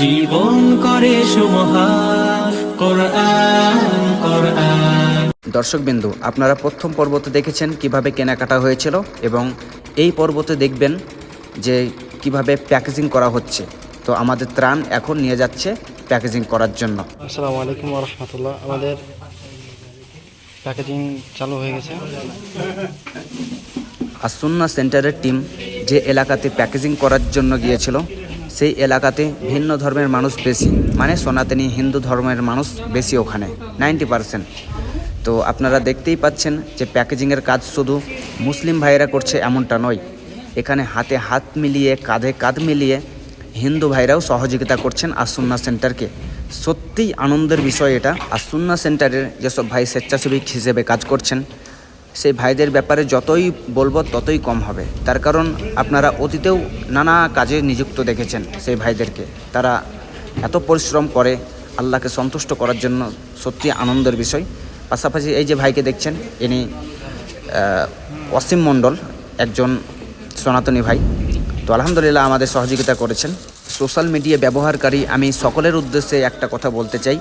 জীবন করে সুমহান কোরআন কোরআন। দর্শকবিন্দু আপনারা প্রথম পর্বতে দেখেছেন কীভাবে কেনাকাটা হয়েছিল এবং এই পর্বতে দেখবেন যে কীভাবে প্যাকেজিং করা হচ্ছে। তো আমাদের ত্রাণ এখন নিয়ে যাচ্ছে প্যাকেজিং করার জন্য। আসসালামু আলাইকুম রহমতুল্লাহ। আমাদের প্যাকেজিং চালু হয়ে গেছে। আসুন্না সেন্টারের টিম যে এলাকাতে প্যাকেজিং করার জন্য গিয়েছিল, সেই এলাকাতে ভিন্ন ধর্মের মানুষ বেশি মানে সনাতনী হিন্দু ধর্মের মানুষ বেশি ওখানে, নাইনটি পারসেন্ট। তো আপনারা দেখতেই পাচ্ছেন যে প্যাকেজিংয়ের কাজ শুধু মুসলিম ভাইয়েরা করছে এমনটা নয়, এখানে হাতে হাত মিলিয়ে, কাঁধে কাঁধ মিলিয়ে হিন্দু ভাইরাও সহযোগিতা করছেন আসুন্না সেন্টারকে। সত্যিই আনন্দের বিষয় এটা, আসুন্না সেন্টারের যেসব ভাই স্বেচ্ছাসেবী হিসেবে কাজ করছেন সেই ভাইদের ব্যাপারে যতই বলব, ততই কম হবে। তার কারণ আপনারা অতীতেও নানা কাজে নিযুক্ত দেখেছেন সেই ভাইদেরকে। তারা এত পরিশ্রম করে আল্লাহকে সন্তুষ্ট করার জন্য সত্যি আনন্দের বিষয়। পাশাপাশি এই যে ভাইকে দেখছেন, ইনি অসীম মণ্ডল, একজন সনাতনী ভাই। তো আলহামদুলিল্লাহ আমাদের সহযোগিতা করেছেন। সোশ্যাল মিডিয়া ব্যবহারকারী, আমি সকলের উদ্দেশ্যে একটা কথা বলতে চাই।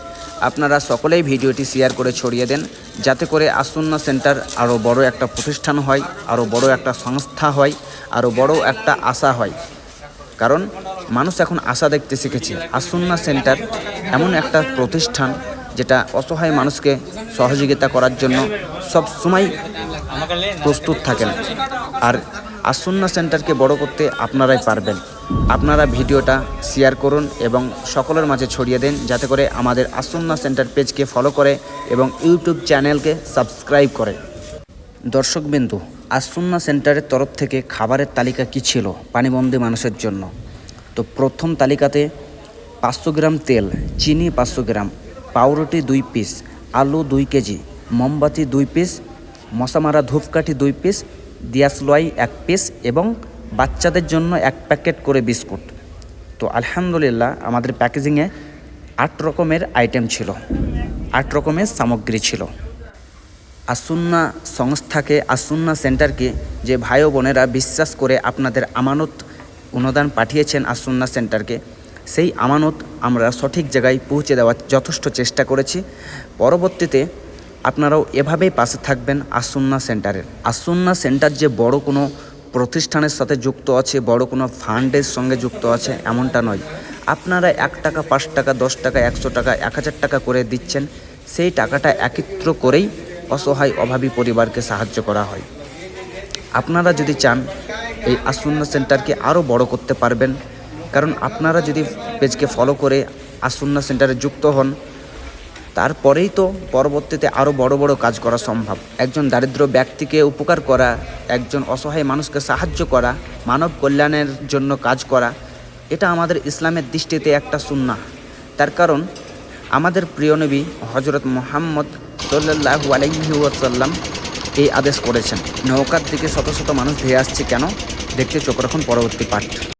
আপনারা সকলেই ভিডিওটি শেয়ার করে ছড়িয়ে দেন, যাতে করে আসুন্না সেন্টার আরও বড় একটা প্রতিষ্ঠান হয়, আরও বড় একটা সংস্থা হয়, আরও বড় একটা আশা হয়। কারণ মানুষ এখন আশা দেখতে শিখেছে, আসুন্না সেন্টার এমন একটা প্রতিষ্ঠান যেটা অসহায় মানুষকে সহযোগিতা করার জন্য সব সময় প্রস্তুত থাকেন। আর আসুন্না সেন্টারকে বড় করতে আপনারাই পারবেন। আপনারা ভিডিওটা শেয়ার করুন এবং সকলের মাঝে ছড়িয়ে দেন যাতে করে আমাদের আসুন্না সেন্টার পেজকে ফলো করে এবং ইউটিউব চ্যানেলকে সাবস্ক্রাইব করে। দর্শকবিন্দু আসুন্না সেন্টারের তরফ থেকে খাবারের তালিকা কী ছিল? পানিবন্দী মানুষের জন্য। তো প্রথম তালিকাতে পাঁচশো গ্রাম তেল, চিনি পাঁচশো গ্রাম, পাউরুটি দুই পিস, আলু দুই কেজি, মোমবাতি দুই পিস, মশামারা ধূপকাঠি দুই পিস দিয়াসলোয়াই এক পিস এবং বাচ্চাদের জন্য এক প্যাকেট করে বিস্কুট। তো আলহামদুলিল্লাহ আমাদের প্যাকেজিংয়ে আট রকমের আইটেম ছিল। আট রকমের সামগ্রী ছিল। আসুন্না সংস্থাকে, আসুন্না সেন্টারকে যে ভাই বোনেরা বিশ্বাস করে আপনাদের আমানত অনুদান পাঠিয়েছেন আসুন্না সেন্টারকে, সেই আমানত আমরা সঠিক জায়গায় পৌঁছে দেওয়ার যথেষ্ট চেষ্টা করেছি। পরবর্তীতে আপনারাও এভাবেই পাশে থাকবেন আসুন্না সেন্টারের আসুন্না সেন্টার যে বড় কোনো প্রতিষ্ঠানের সাথে যুক্ত আছে, বড় কোনো ফান্ডের সঙ্গে যুক্ত আছে, এমনটা নয়। আপনারা এক টাকা, পাঁচ টাকা, দশ টাকা, একশো টাকা, এক হাজার টাকা করে দিচ্ছেন, সেই টাকাটা একত্র করেই অসহায়, অভাবী পরিবারকে সাহায্য করা হয়। আপনারা যদি চান এই আসুন্না সেন্টারকে আরও বড় করতে পারবেন, কারণ আপনারা যদি পেজকে ফলো করে আসুন্না সেন্টারে যুক্ত হন তারপরেই তো পরবর্তীতে আরও বড় বড় কাজ করা সম্ভব। একজন দারিদ্র ব্যক্তিকে উপকার করা, একজন অসহায় মানুষকে সাহায্য করা, মানব কল্যাণের জন্য কাজ করা, এটা আমাদের ইসলামের দৃষ্টিতে একটা সুন্নাহ। তার কারণ, আমাদের প্রিয় নবী হজরত মোহাম্মদ সাল্লাহু আলাইহি ওয়াসাল্লাম এই আদেশ করেছেন। নৌকার দিকে শত শত মানুষ ধেয়ে আসছে কেন? দেখতে চোখ রাখুন পরবর্তী পাঠ।